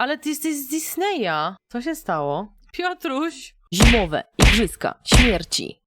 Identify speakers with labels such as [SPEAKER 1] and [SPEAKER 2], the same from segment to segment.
[SPEAKER 1] ale ty jesteś z Disneya. Co się stało? Piotruś! Zimowe Igrzyska Śmierci.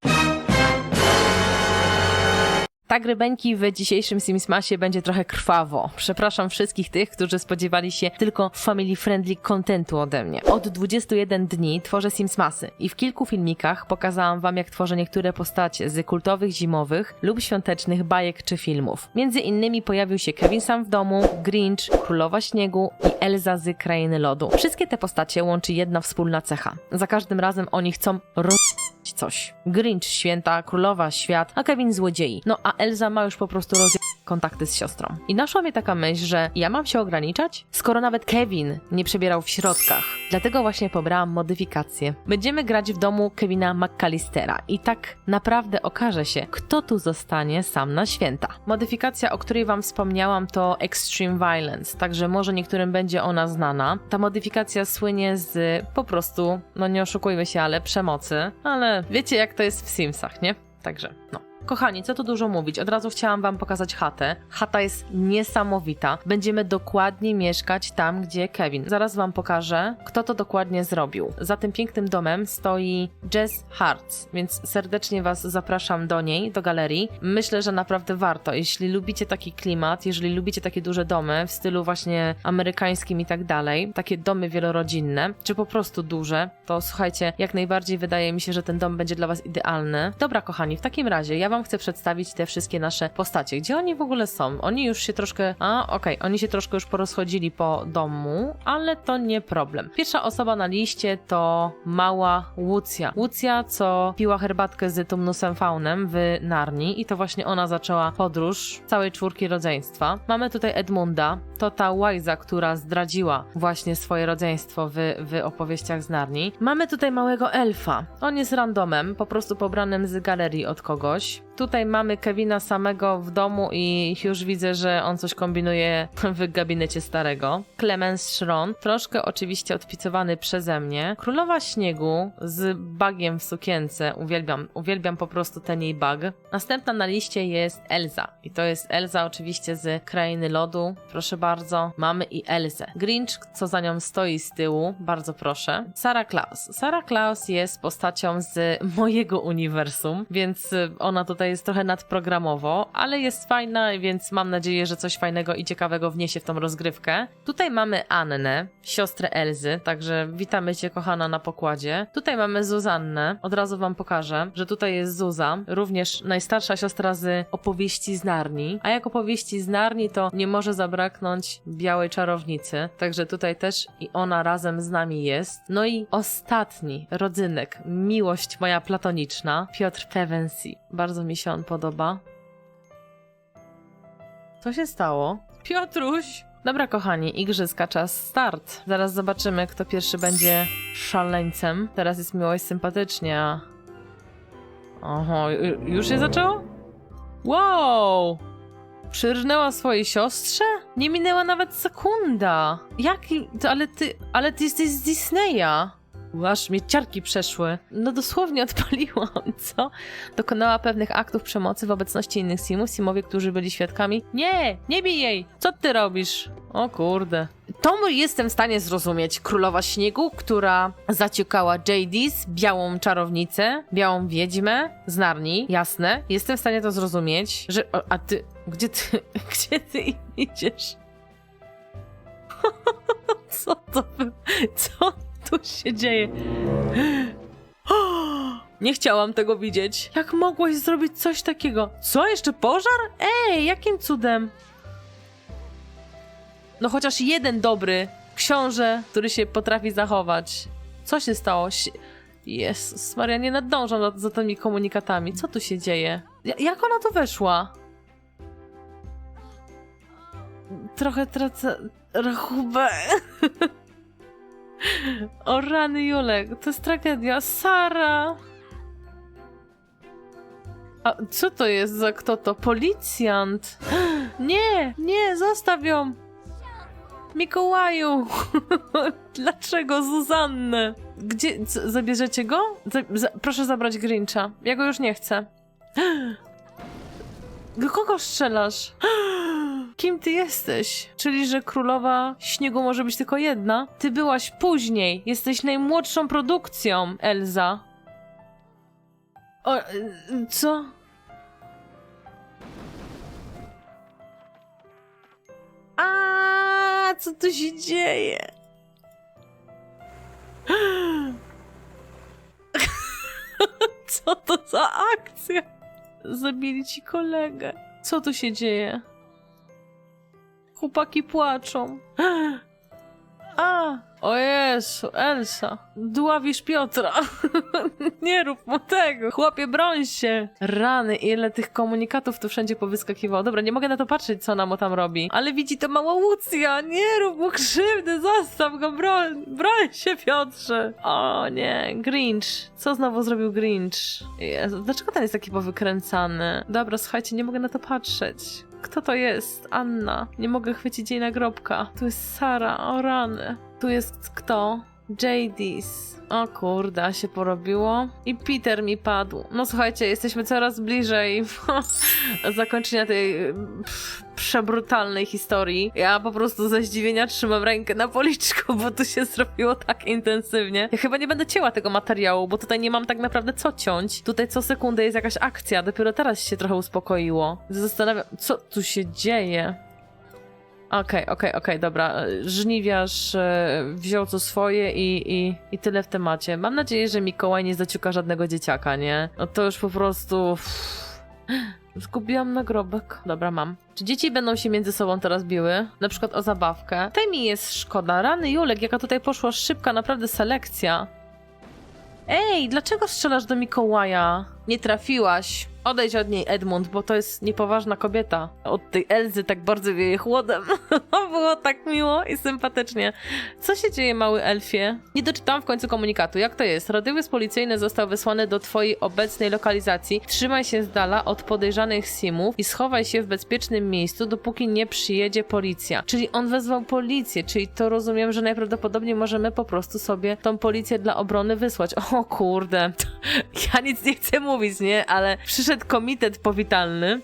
[SPEAKER 1] Tak, rybeńki, w dzisiejszym Simsmasie będzie trochę krwawo. Przepraszam wszystkich tych, którzy spodziewali się tylko family-friendly contentu ode mnie. Od 21 dni tworzę Simsmasy i w kilku filmikach pokazałam wam, jak tworzę niektóre postacie z kultowych zimowych lub świątecznych bajek czy filmów. Między innymi pojawił się Kevin sam w domu, Grinch, Królowa Śniegu i Elza z Krainy Lodu. Wszystkie te postacie łączy jedna wspólna cecha. Za każdym razem oni chcą roz coś. Grinch święta, królowa świat, a Kevin złodziei. No a Elza ma już po prostu roz... kontakty z siostrą. I naszła mnie taka myśl, że ja mam się ograniczać? Skoro nawet Kevin nie przebierał w środkach. Dlatego właśnie pobrałam modyfikację. Będziemy grać w domu Kevina McCallistera i tak naprawdę okaże się, kto tu zostanie sam na święta. Modyfikacja, o której wam wspomniałam, to Extreme Violence, także może niektórym będzie ona znana. Ta modyfikacja słynie z po prostu, no nie oszukujmy się, ale przemocy, ale wiecie jak to jest w Simsach, nie? Także, no. Kochani, co tu dużo mówić, od razu chciałam wam pokazać chatę. Chata jest niesamowita. Będziemy dokładnie mieszkać tam, gdzie Kevin. Zaraz wam pokażę, kto to dokładnie zrobił. Za tym pięknym domem stoi Jess Hearts, więc serdecznie was zapraszam do niej, do galerii. Myślę, że naprawdę warto. Jeśli lubicie taki klimat, jeżeli lubicie takie duże domy w stylu właśnie amerykańskim i tak dalej, takie domy wielorodzinne, czy po prostu duże, to słuchajcie, jak najbardziej wydaje mi się, że ten dom będzie dla was idealny. Dobra, kochani, w takim razie ja wam chcę przedstawić te wszystkie nasze postacie. Gdzie oni w ogóle są? Oni już się troszkę... A, okej, oni się troszkę już porozchodzili po domu, ale to nie problem. Pierwsza osoba na liście to mała Łucja. Łucja, co piła herbatkę z Tumnusem Faunem w Narni i to właśnie ona zaczęła podróż całej czwórki rodzeństwa. Mamy tutaj Edmunda, to ta Łajza, która zdradziła właśnie swoje rodzeństwo w, w opowieściach z Narni. Mamy tutaj małego elfa. On jest randomem, po prostu pobranym z galerii od kogoś. Tutaj mamy Kevina samego w domu i już widzę, że on coś kombinuje w gabinecie starego. Clemens Schron, troszkę oczywiście odpicowany przeze mnie. Królowa Śniegu z bagiem w sukience. Uwielbiam, uwielbiam po prostu ten jej bag. Następna na liście jest Elza. I to jest Elza oczywiście z Krainy Lodu. Proszę bardzo. Mamy i Elzę. Grinch, co za nią stoi z tyłu. Bardzo proszę. Sarah Klaus. Sarah Klaus jest postacią z mojego uniwersum, więc ona tutaj jest trochę nadprogramowo, ale jest fajna, więc mam nadzieję, że coś fajnego i ciekawego wniesie w tą rozgrywkę. Tutaj mamy Annę, siostrę Elzy, także witamy cię kochana na pokładzie. Tutaj mamy Zuzannę, od razu wam pokażę, że tutaj jest Zuza, również najstarsza siostra z opowieści z Narni, a jak opowieści z Narni to nie może zabraknąć białej czarownicy, także tutaj też i ona razem z nami jest. No i ostatni rodzynek, miłość moja platoniczna, Piotr Pevensi. Bardzo mi się on podoba. Co się stało? Piotruś! Dobra, kochani, igrzyska, czas start. Zaraz zobaczymy, kto pierwszy będzie szaleńcem. Teraz jest miło i sympatycznie. Oho, ju- już się zaczęło? Wow! Przyrżnęła swojej siostrze? Nie minęła nawet sekunda. Jaki... To, ale ty... Ale ty jesteś z Disneya. Aż mnie ciarki przeszły. No dosłownie odpaliłam, co? Dokonała pewnych aktów przemocy w obecności innych simów, simowie, którzy byli świadkami. Nie, nie bij jej! Co ty robisz? O kurde. To jestem w stanie zrozumieć. Królowa Śniegu, która zaciukała Jadis, białą czarownicę, białą wiedźmę z Narni, jasne. Jestem w stanie to zrozumieć, że... A ty... Gdzie ty... Gdzie ty idziesz? Co to... Co tu się dzieje? Nie chciałam tego widzieć. Jak mogłaś zrobić coś takiego? Co, jeszcze pożar? Ej, jakim cudem? No chociaż jeden dobry książę, który się potrafi zachować. Co się stało? Jezus Maria, nie nadążam za, za tymi komunikatami. Co tu się dzieje? Ja, jak ona tu weszła? Trochę tracę rachubę. O rany Julek, to jest tragedia. Sara! A co to jest za kto to? Policjant! Nie, nie, zostaw ją! Mikołaju! Dlaczego Zuzannę? Gdzie, co, zabierzecie go? Proszę zabrać Grincha. Ja go już nie chcę. Do kogo strzelasz? Kim ty jesteś? Czyli, że królowa śniegu może być tylko jedna? Ty byłaś później. Jesteś najmłodszą produkcją, Elza. O, y, co? A, co tu się dzieje? Co to za akcja? Zabili ci kolegę. Co tu się dzieje? Chłopaki płaczą. A! O Jezu, Elsa. Dławisz Piotra. Nie rób mu tego. Chłopie, broń się. Rany, ile tych komunikatów tu wszędzie powyskakiwało. Dobra, nie mogę na to patrzeć, co ona mu tam robi. Ale widzi to mała Łucja. Nie rób mu krzywdy, zostaw go, broń. Broń się, Piotrze. O nie, Grinch. Co znowu zrobił Grinch? Jezu, dlaczego ten jest taki powykręcany? Dobra, słuchajcie, nie mogę na to patrzeć. Kto to jest? Anna. Nie mogę chwycić jej nagrobka. Tu jest Sara. O rany. Tu jest kto? Jadis. O kurde, się porobiło. I Peter mi padł. No słuchajcie, jesteśmy coraz bliżej zakończenia tej pff, przebrutalnej historii. Ja po prostu ze zdziwienia trzymam rękę na policzku, bo tu się zrobiło tak intensywnie. Ja chyba nie będę cięła tego materiału, bo tutaj nie mam tak naprawdę co ciąć. Tutaj co sekundę jest jakaś akcja. Dopiero teraz się trochę uspokoiło. Zastanawiam, co tu się dzieje. Okej, okej, okej, dobra. Żniwiarz e, wziął co swoje i, i, i tyle w temacie. Mam nadzieję, że Mikołaj nie zaciuka żadnego dzieciaka, nie? No to już po prostu... Zgubiłam nagrobek. Dobra, mam. Czy dzieci będą się między sobą teraz biły? Na przykład o zabawkę? Tej mi jest szkoda. Rany Julek, jaka tutaj poszła szybka, naprawdę selekcja. Ej, dlaczego strzelasz do Mikołaja? Nie trafiłaś. Odejdź od niej, Edmund, bo to jest niepoważna kobieta. Od tej Elzy tak bardzo wieje chłodem. Było tak miło i sympatycznie. Co się dzieje, mały elfie? Nie doczytałam w końcu komunikatu. Jak to jest? Radiowóz policyjny został wysłany do twojej obecnej lokalizacji. Trzymaj się z dala od podejrzanych simów i schowaj się w bezpiecznym miejscu, dopóki nie przyjedzie policja. Czyli on wezwał policję, czyli to rozumiem, że najprawdopodobniej możemy po prostu sobie tą policję dla obrony wysłać. O kurde. Ja nic nie chcę mówić, nie? Ale przyszedł komitet powitalny.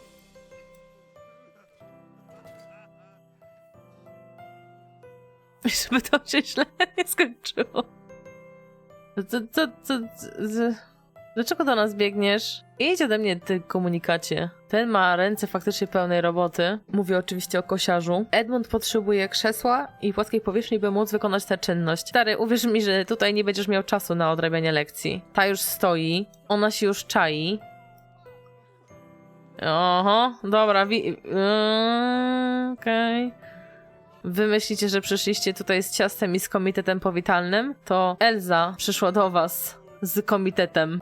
[SPEAKER 1] Żeby to się źle nie skończyło. Co, co, co, co, Dlaczego do nas biegniesz? Idź ode mnie, ty komunikacie. Ten ma ręce faktycznie pełnej roboty. Mówię oczywiście o kosiarzu. Edmund potrzebuje krzesła i płatkiej powierzchni, by móc wykonać tę czynność. Stary, uwierz mi, że tutaj nie będziesz miał czasu na odrabianie lekcji. Ta już stoi, ona się już czai. Oho, dobra, wi... Yy, Okej. Wy myślicie, że przyszliście tutaj z ciastem i z komitetem powitalnym? To Elza przyszła do was z komitetem.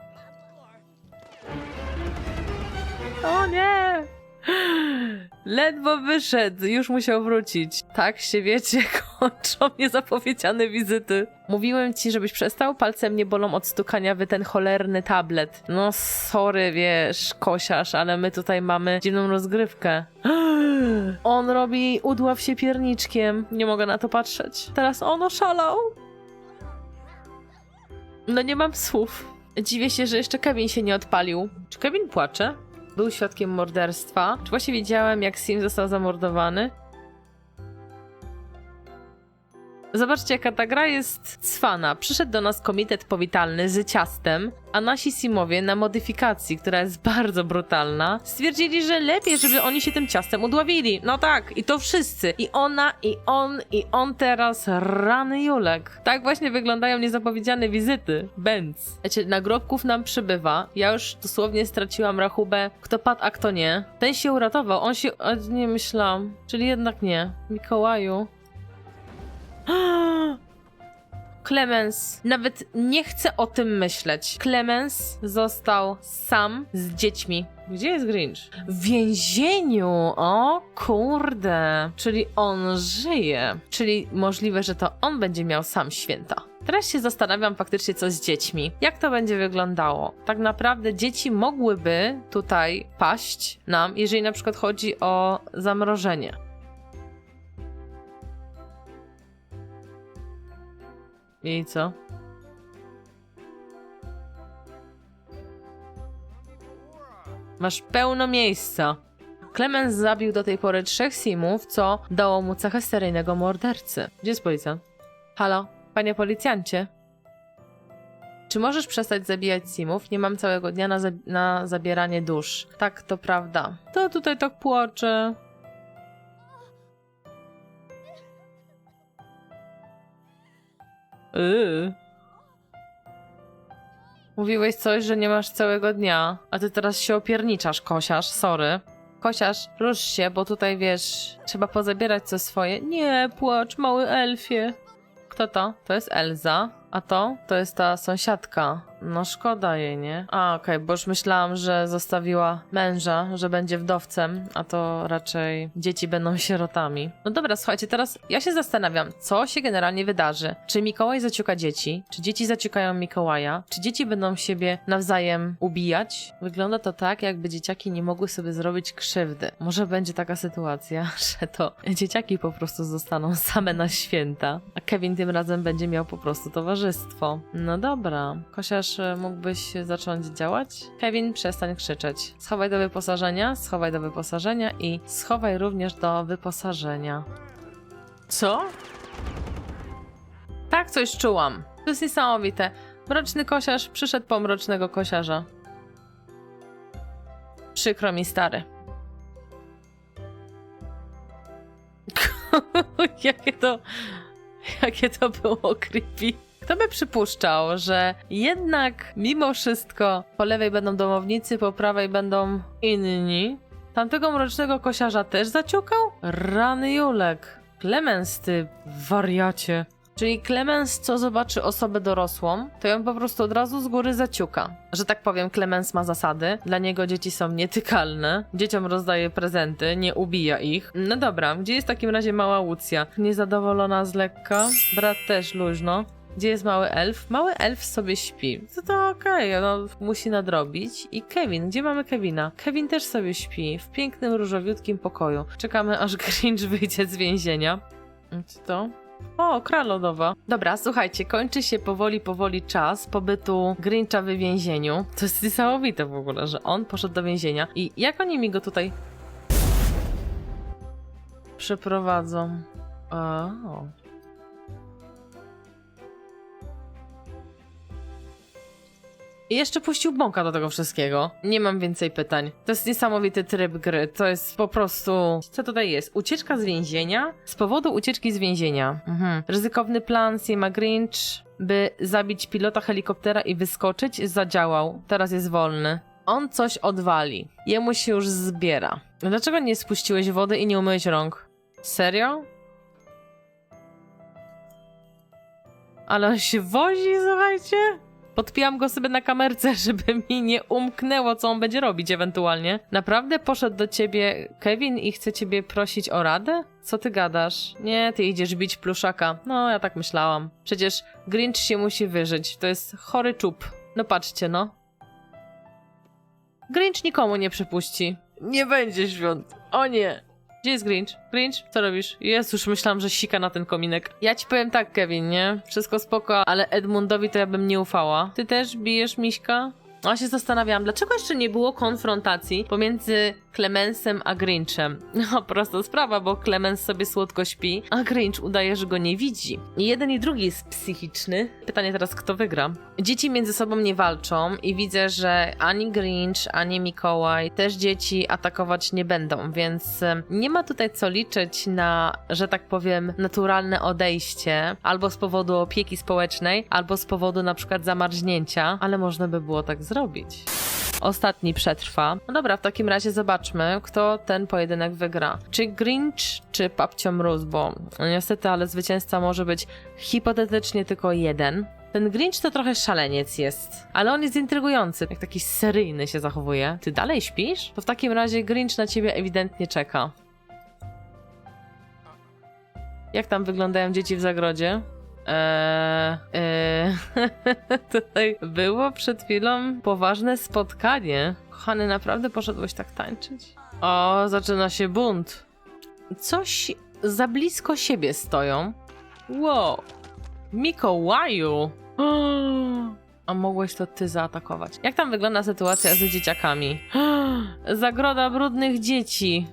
[SPEAKER 1] O nie! Ledwo wyszedł, już musiał wrócić. Tak się wiecie, kończą niezapowiedziane wizyty. Mówiłem ci, żebyś przestał, palce mnie bolą od stukania w ten cholerny tablet. No sorry, wiesz, kosiarz, ale my tutaj mamy dziwną rozgrywkę. On robi udław się pierniczkiem. Nie mogę na to patrzeć. Teraz on oszalał. No nie mam słów. Dziwię się, że jeszcze Kevin się nie odpalił. Czy Kevin płacze? Był świadkiem morderstwa. Czy właśnie widziałem, jak Sim został zamordowany? Zobaczcie, jaka ta gra jest cwana. Przyszedł do nas komitet powitalny z ciastem, a nasi Simowie na modyfikacji, która jest bardzo brutalna, stwierdzili, że lepiej, żeby oni się tym ciastem udławili. No tak, i to wszyscy. I ona, i on, i on teraz rany Julek. Tak właśnie wyglądają niezapowiedziane wizyty. Benz. Wiecie, nagrobków nam przybywa. Ja już dosłownie straciłam rachubę, kto padł, a kto nie. Ten się uratował, on się... A, nie myślałam. Czyli jednak nie. Mikołaju. Clemens nawet nie chce o tym myśleć. Clemens został sam z dziećmi. Gdzie jest Grinch? W więzieniu! O kurde! Czyli on żyje. Czyli możliwe, że to on będzie miał sam święta. Teraz się zastanawiam faktycznie, co z dziećmi. Jak to będzie wyglądało? Tak naprawdę dzieci mogłyby tutaj paść nam, jeżeli na przykład chodzi o zamrożenie. I co? Masz pełno miejsca. Clemens zabił do tej pory trzech simów, co dało mu cechę seryjnego mordercy. Gdzie jest policjant? Halo, panie policjancie? Czy możesz przestać zabijać simów? Nie mam całego dnia na, zab- na zabieranie dusz. Tak, to prawda. To tutaj tak płacze. Yy. Mówiłeś coś, że nie masz całego dnia, a ty teraz się opierniczasz, kosiarz, sorry. Kosiarz, rusz się, bo tutaj wiesz, trzeba pozabierać co swoje. Nie, płacz, mały elfie. Kto to? To jest Elza. A to? To jest ta sąsiadka. No szkoda jej, nie? A, okej, bo już myślałam, że zostawiła męża, że będzie wdowcem, a to raczej dzieci będą sierotami. No dobra, słuchajcie, teraz ja się zastanawiam, co się generalnie wydarzy. Czy Mikołaj zaciuka dzieci? Czy dzieci zaciukają Mikołaja? Czy dzieci będą siebie nawzajem ubijać? Wygląda to tak, jakby dzieciaki nie mogły sobie zrobić krzywdy. Może będzie taka sytuacja, że to dzieciaki po prostu zostaną same na święta, a Kevin tym razem będzie miał po prostu towarzystwo. No dobra, Kosiarz, e, mógłbyś zacząć działać? Kevin, przestań krzyczeć. Schowaj do wyposażenia, schowaj do wyposażenia i schowaj również do wyposażenia. Co? Tak, coś czułam. To jest niesamowite. Mroczny kosiarz przyszedł po mrocznego kosiarza. Przykro mi, stary. jakie to. Jakie to było creepy. Kto by przypuszczał, że jednak mimo wszystko po lewej będą domownicy, po prawej będą inni? Tamtego mrocznego kosiarza też zaciukał? Rany Julek. Klemens, ty wariacie. Czyli Clemens, co zobaczy osobę dorosłą, to ją po prostu od razu z góry zaciuka. Że tak powiem, Clemens ma zasady. Dla niego dzieci są nietykalne. Dzieciom rozdaje prezenty, nie ubija ich. No dobra, gdzie jest w takim razie mała Łucja? Niezadowolona z lekka. Brat też luźno. Gdzie jest mały elf? Mały elf sobie śpi. To to okej, no musi nadrobić. I Kevin, gdzie mamy Kevina? Kevin też sobie śpi w pięknym, różowiutkim pokoju. Czekamy aż Grinch wyjdzie z więzienia. Co to? O, kra lodowa. Dobra, słuchajcie, kończy się powoli, powoli czas pobytu Grincha w więzieniu. To jest niesamowite w ogóle, że on poszedł do więzienia. I jak oni mi go tutaj przeprowadzą? O. I jeszcze puścił bąka do tego wszystkiego. Nie mam więcej pytań. To jest niesamowity tryb gry. To jest po prostu. Co tutaj jest? Ucieczka z więzienia? Z powodu ucieczki z więzienia. Mhm. Ryzykowny plan Sima Grinch, by zabić pilota helikoptera i wyskoczyć, zadziałał. Teraz jest wolny. On coś odwali. Jemu się już zbiera. Dlaczego nie spuściłeś wody i nie umyłeś rąk? Serio? Ale on się wozi, słuchajcie? Podpijam go sobie na kamerce, żeby mi nie umknęło, co on będzie robić ewentualnie. Naprawdę poszedł do ciebie Kevin i chce ciebie prosić o radę? Co ty gadasz? Nie, ty idziesz bić pluszaka. No, ja tak myślałam. Przecież Grinch się musi wyżyć. To jest chory czub. No patrzcie, no. Grinch nikomu nie przypuści. Nie będzie świąt. O nie. Gdzie jest Grinch? Grinch, co robisz? Jest, już myślałam, że sika na ten kominek. Ja ci powiem tak, Kevin, nie? Wszystko spoko, ale Edmundowi to ja bym nie ufała. Ty też bijesz miśka? A się zastanawiałam, dlaczego jeszcze nie było konfrontacji pomiędzy Clemensem a Grinchem? No, prosta sprawa, bo Clemens sobie słodko śpi, a Grinch udaje, że go nie widzi. I jeden i drugi jest psychiczny. Pytanie teraz, kto wygra? Dzieci między sobą nie walczą i widzę, że ani Grinch, ani Mikołaj też dzieci atakować nie będą, więc nie ma tutaj co liczyć na, że tak powiem, naturalne odejście, albo z powodu opieki społecznej, albo z powodu na przykład zamarznięcia, ale można by było tak zrobić. Ostatni przetrwa. No dobra, w takim razie zobaczmy, kto ten pojedynek wygra. Czy Grinch, czy Papcio Mróz, bo no niestety, ale zwycięzca może być hipotetycznie tylko jeden. Ten Grinch to trochę szaleniec jest, ale on jest intrygujący, jak taki seryjny się zachowuje. Ty dalej śpisz? To w takim razie Grinch na ciebie ewidentnie czeka. Jak tam wyglądają dzieci w zagrodzie? Eee, eee, tutaj było przed chwilą poważne spotkanie. Kochany, naprawdę poszedłeś tak tańczyć? O, zaczyna się bunt. Coś za blisko siebie stoją. Wow. Mikołaju. A mogłeś to ty zaatakować. Jak tam wygląda sytuacja z dzieciakami? Zagroda brudnych dzieci.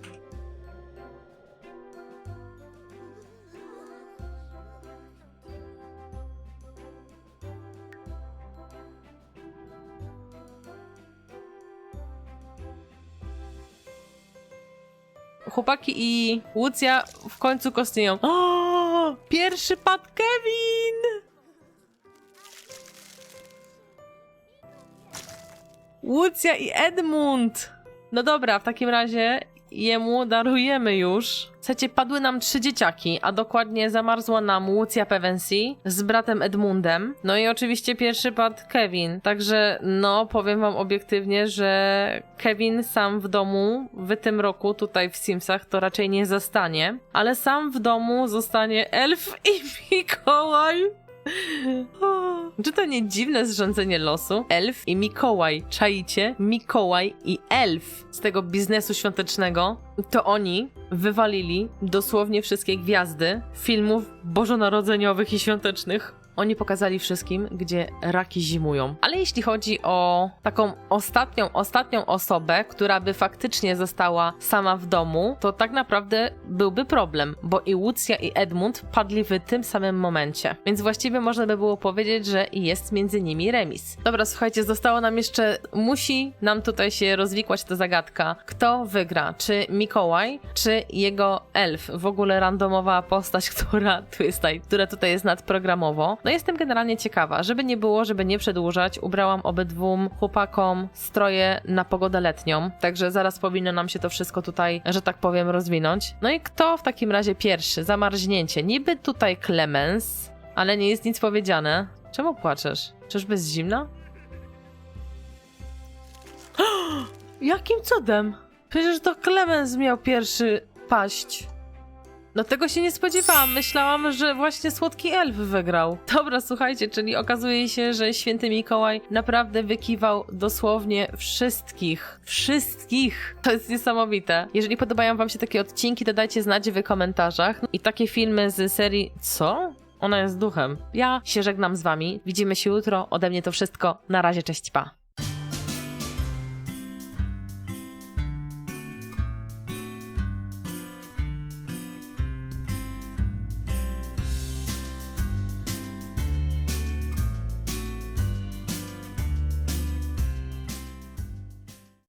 [SPEAKER 1] Chłopaki i Łucja w końcu kostnieją. O, pierwszy pad Kevin! Łucja i Edmund! No dobra, w takim razie jemu darujemy już. Słuchajcie, padły nam trzy dzieciaki, a dokładnie zamarzła nam Łucja Pevensey z bratem Edmundem. No i oczywiście pierwszy padł Kevin. Także no, powiem wam obiektywnie, że Kevin sam w domu w tym roku tutaj w Simsach to raczej nie zostanie, ale sam w domu zostanie Elf i Mikołaj. Czy to nie dziwne zrządzenie losu? Elf i Mikołaj. Czaicie? Mikołaj i Elf z tego biznesu świątecznego. To oni wywalili dosłownie wszystkie gwiazdy filmów bożonarodzeniowych i świątecznych. Oni pokazali wszystkim, gdzie raki zimują. Ale jeśli chodzi o taką ostatnią, ostatnią osobę, która by faktycznie została sama w domu, to tak naprawdę byłby problem, bo i Łucja i Edmund padli w tym samym momencie. Więc właściwie można by było powiedzieć, że jest między nimi remis. Dobra, słuchajcie, zostało nam jeszcze, musi nam tutaj się rozwikłać ta zagadka. Kto wygra? Czy Mikołaj, czy jego elf? W ogóle randomowa postać, która tutaj, która tutaj jest nadprogramowo. No jestem generalnie ciekawa, żeby nie było, żeby nie przedłużać, ubrałam obydwóm chłopakom stroje na pogodę letnią, także zaraz powinno nam się to wszystko tutaj, że tak powiem, rozwinąć. No i kto w takim razie pierwszy? Zamarznięcie. Niby tutaj Clemens, ale nie jest nic powiedziane. Czemu płaczesz? Czyżby z zimna? Jakim cudem? Przecież to Clemens miał pierwszy paść. No tego się nie spodziewałam. Myślałam, że właśnie słodki elf wygrał. Dobra, słuchajcie, czyli okazuje się, że święty Mikołaj naprawdę wykiwał dosłownie wszystkich. Wszystkich! To jest niesamowite. Jeżeli podobają wam się takie odcinki, to dajcie znać w komentarzach. I takie filmy z serii Co? Ona jest duchem. Ja się żegnam z wami. Widzimy się jutro. Ode mnie to wszystko. Na razie, cześć, pa.